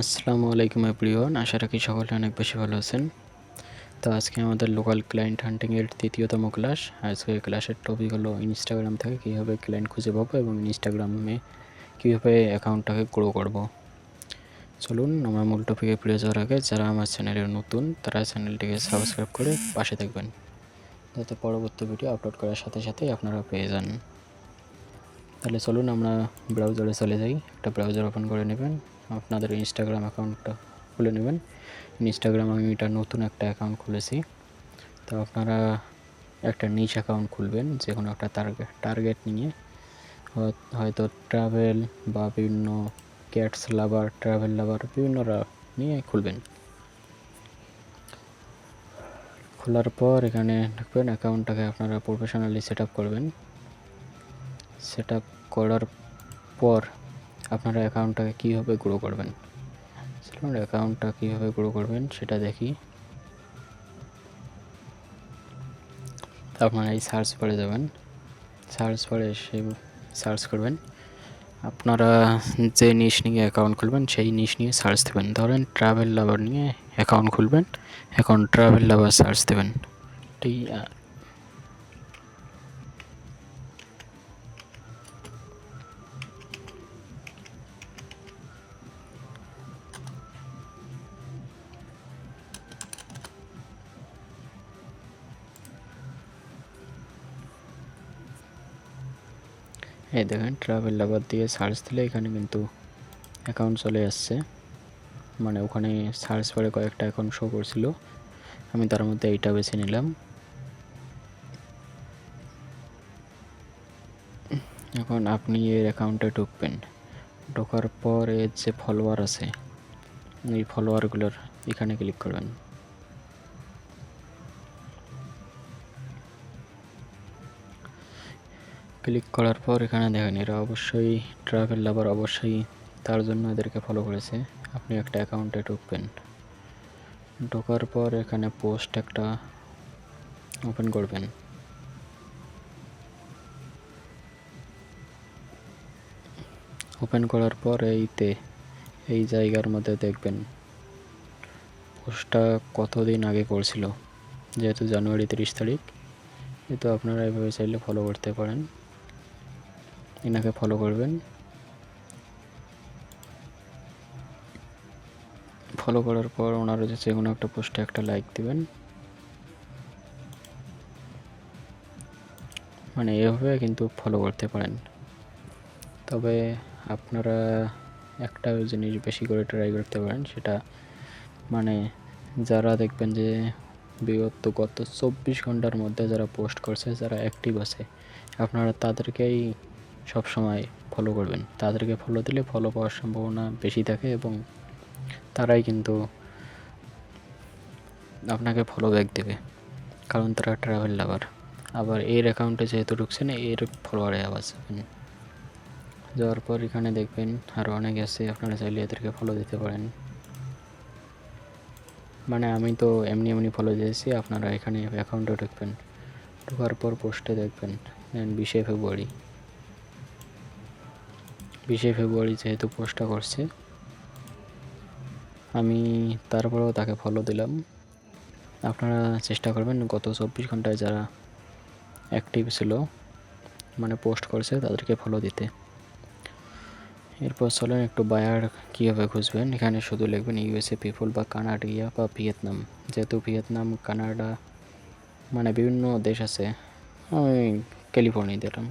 আসসালামু আলাইকুম এভরিওয়ান, আশা রাখি সকলে অনেক বেশি ভালো আছেন। তো আজকে আমাদের লোকাল ক্লায়েন্ট হান্টিংয়ের তৃতীয়তম ক্লাস আজকে ক্লাসের টপিক হলো ইনস্টাগ্রাম থেকে কীভাবে ক্লায়েন্ট খুঁজে পাবো এবং ইনস্টাগ্রামে কীভাবে অ্যাকাউন্টটাকে গ্রো করব। চলুন, আমরা মূল টপিকে ফিরে যাওয়ার আগে যারা আমার চ্যানেলে নতুন, তারা চ্যানেলটিকে সাবস্ক্রাইব করে পাশে থাকবেন। যাতে পরবর্তী ভিডিও আপলোড করার সাথে সাথেই আপনারা পেয়ে যান। তাহলে চলুন আমরা ব্রাউজারে চলে যাই। একটা ব্রাউজার ওপেন করে নেবেন। আপনাদের ইনস্টাগ্রাম অ্যাকাউন্টটা খুলে নেবেন। ইনস্টাগ্রাম আমি এটা নতুন একটা অ্যাকাউন্ট খুলেছি। তো আপনারা একটা নিচ অ্যাকাউন্ট খুলবেন যে কোনো একটা টার্গেট টার্গেট নিয়ে। হয়তো ট্রাভেল বা বিভিন্ন ক্যাটস লাভার ট্রাভেল লাভার বিভিন্নরা নিয়ে খুলবেন। খোলার পর এখানে ঢুকবেন অ্যাকাউন্টটাকে আপনারা প্রফেশনালি সেট করবেন। সেট করার পর আপনারা অ্যাকাউন্টটাকে কীভাবে গ্রো করবেন? চলুন অ্যাকাউন্টটা কীভাবে গ্রো করবেন সেটা দেখি। আপনারা এই সার্চ বারে যাবেন। সার্চ বারে এসে সার্চ করবেন। আপনারা যে নিশ নিয়ে অ্যাকাউন্ট খুলবেন, সেই নিশ নিয়ে সার্চ দেবেন। ধরেন ট্রাভেল লাভার নিয়ে অ্যাকাউন্ট খুলবেন। এখন ট্রাভেল লাভার সার্চ দেবেন। ঠিক এই দেখেন ট্রাভেল লাভার দিয়ে সার্চ দিলে এখানে কিন্তু অ্যাকাউন্ট চলে আসছে। মানে ওখানে সার্চ করে কয়েকটা অ্যাকাউন্ট শো করছিল। আমি তার মধ্যে এইটা বেছে নিলাম। এখন আপনি এর অ্যাকাউন্টে ঢুকবেন। ঢোকার পর এর যে ফলোয়ার আছে, এই ফলোয়ারগুলোর এখানে ক্লিক করবেন। ক্লিক করার পর এখানে দেখেন এরা অবশ্যই ট্রাভেল লাভার অবশ্যই তার জন্য এদেরকে ফলো করেছে। আপনি একটা অ্যাকাউন্টে ঢুকবেন। ঢোকার পর এখানে পোস্ট একটা ওপেন করবেন। ওপেন করার পর এইতে, এই জায়গার মধ্যে দেখবেন পোস্টটা কতদিন আগে করছিল, যেহেতু জানুয়ারি তিরিশ তারিখ কিন্তু আপনারা এভাবে চাইলে ফলো করতে পারেন। এনাকে ফলো করবেন। ফলো করার পর ওনারা যে কোনো একটা পোস্টে একটা লাইক দিবেন। মানে এভাবে কিন্তু ফলো করতে পারেন। তবে আপনারা একটা জিনিস বেশি করে ট্রাই করতে পারেন, সেটা মানে যারা দেখবেন যে বিগত গত চব্বিশ ঘণ্টার মধ্যে যারা পোস্ট করছে, যারা অ্যাক্টিভ আছে, আপনারা তাদেরকেই সব সময় ফলো করবেন। তাদেরকে ফলো দিলে ফলো পাওয়ার সম্ভাবনা বেশি থাকে এবং তারাই কিন্তু আপনাকে ফলো ব্যাক দেবে, কারণ তারা ট্রাভেল লাভার আবার এর অ্যাকাউন্টে যেহেতু ঢুকছেন এর ফলোয়ারে আওয়াজ যাবেন। যাওয়ার পর এখানে দেখবেন আরও অনেক আছে, আপনারা চাইলে এদেরকে ফলো দিতে পারেন। মানে আমি তো এমনি এমনি ফলো দিয়েছি, আপনারা এখানে অ্যাকাউন্টে ঢুকবেন। ঢোকার পর পোস্টে দেখবেন, বিশে ফেব্রুয়ারি। বিশে ফেব্রুয়ারি যেহেতু পোস্টটা করছে, আমি তারপরেও তাকে ফলো দিলাম। আপনারা চেষ্টা করবেন গত চব্বিশ ঘন্টায় যারা অ্যাক্টিভ ছিল মানে পোস্ট করছে তাদেরকে ফলো দিতে। এরপর চলেন একটু বায়ার কীভাবে খুঁজবেন। এখানে শুধু লিখবেন ইউএসএ পিপল বা কানাডিয়া বা ভিয়েতনাম। যেহেতু ভিয়েতনাম, কানাডা মানে বিভিন্ন দেশ আছে, আমি ক্যালিফোর্নিয়া দিলাম।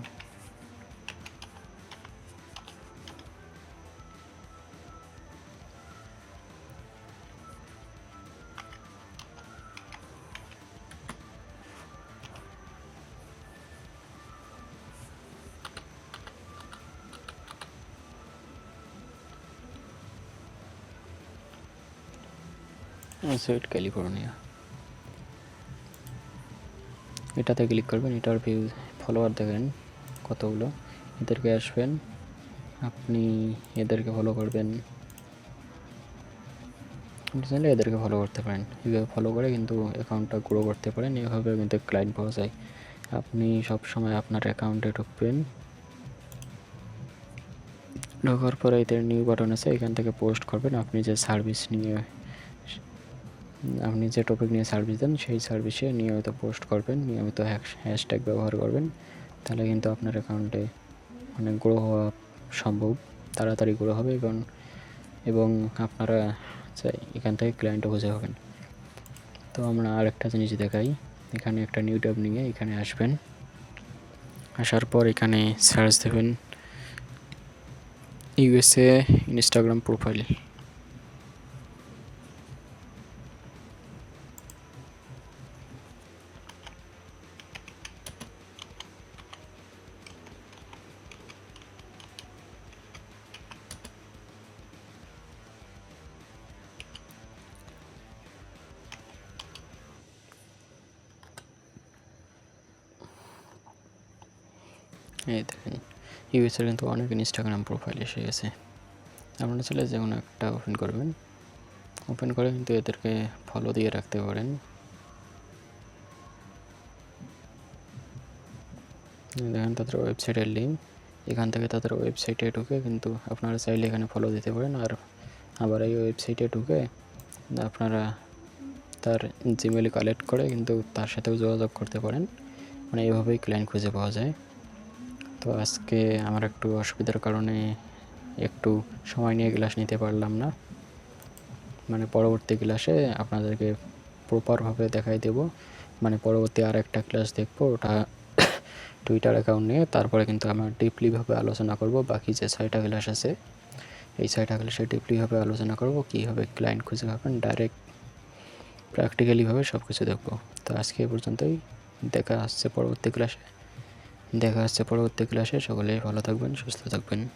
সুইট ক্যালিফোর্নিয়া এটাতে ক্লিক করবেন, এটার ভিউ ফলোয়ার দেখেন কতগুলো। এদেরকে আসবেন, আপনি এদেরকে ফলো করবেন। চাইলে এদেরকে ফলো করতে পারেন। এইভাবে ফলো করে কিন্তু অ্যাকাউন্টটা গ্রো করতে পারেন। এভাবে কিন্তু ক্লায়েন্ট পাওয়া যায়। আপনি সব সময় আপনার অ্যাকাউন্টে ঢুকবেন। ঢোকার পরে এদের নিউ বাটন আছে, এখান থেকে পোস্ট করবেন। আপনি যে সার্ভিস নিয়ে আপনি যে টপিক নিয়ে সার্ভিস দেন, সেই সার্ভিসে নিয়মিত পোস্ট করবেন, নিয়মিত হ্যাশট্যাগ ব্যবহার করবেন। তাহলে কিন্তু আপনার অ্যাকাউন্টে অনেক গ্রো হওয়া সম্ভব, তাড়াতাড়ি গ্রো হবে এবং এবং আপনারা চাই এখান থেকে ক্লায়েন্টও খুঁজে হবেন তো আমরা আরেকটা জিনিস দেখাই, এখানে একটা নিউ ট্যাব নিয়ে এখানে আসবেন। আসার পর এখানে সার্চ দেবেন ইউএসএ ইনস্টাগ্রাম প্রোফাইল এই দেখেন ইউএসের কিন্তু অনেক ইনস্টাগ্রাম প্রোফাইল এসে গেছে। আপনারা চলে যে কোনো একটা ওপেন করবেন। ওপেন করে কিন্তু এদেরকে ফলো দিয়ে রাখতে পারেন। দেখেন তাদের ওয়েবসাইটের লিঙ্ক এখান থেকে তাদের ওয়েবসাইটে ঢুকে কিন্তু আপনারা চাইলে এখানে ফলো দিতে পারেন। আর আবার এই ওয়েবসাইটে ঢুকে আপনারা তার জিমেল কালেক্ট করে কিন্তু তার সাথেও যোগাযোগ করতে পারেন। মানে এভাবেই ক্লায়েন্ট খুঁজে পাওয়া যায়। তো আজকে আমার একটু অসুবিধার কারণে একটু সময় নিয়ে ক্লাস নিতে পারলাম না। মানে পরবর্তী ক্লাসে আপনাদেরকে প্রপারভাবে দেখাই দেব। মানে পরবর্তী আর একটা ক্লাস দেখব, ওটা টুইটার অ্যাকাউন্ট নিয়ে। তারপরে কিন্তু আমরা ডিপলিভাবে আলোচনা করব, বাকি যে ছয়টা ক্লাস আছে, এই ছয়টা ক্লাসে ডিপলিভাবে আলোচনা করব কীভাবে ক্লায়েন্ট খুঁজে পাবেন ডাইরেক্ট প্র্যাকটিক্যালিভাবে সব কিছু দেখব। তো আজকে এ পর্যন্তই। দেখা আসছে পরবর্তী ক্লাসে দেখা হচ্ছে পরবর্তী ক্লাসে। সকলেই ভালো থাকবেন সুস্থ থাকবেন।